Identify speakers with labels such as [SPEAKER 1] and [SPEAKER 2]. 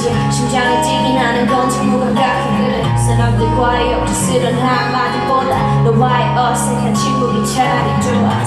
[SPEAKER 1] 건지 심장이 뛰긴 하는 건지 무감각한 그를 사람들과의 억지스런 한마디보다 너와의 어색한 친구이 차라리 좋아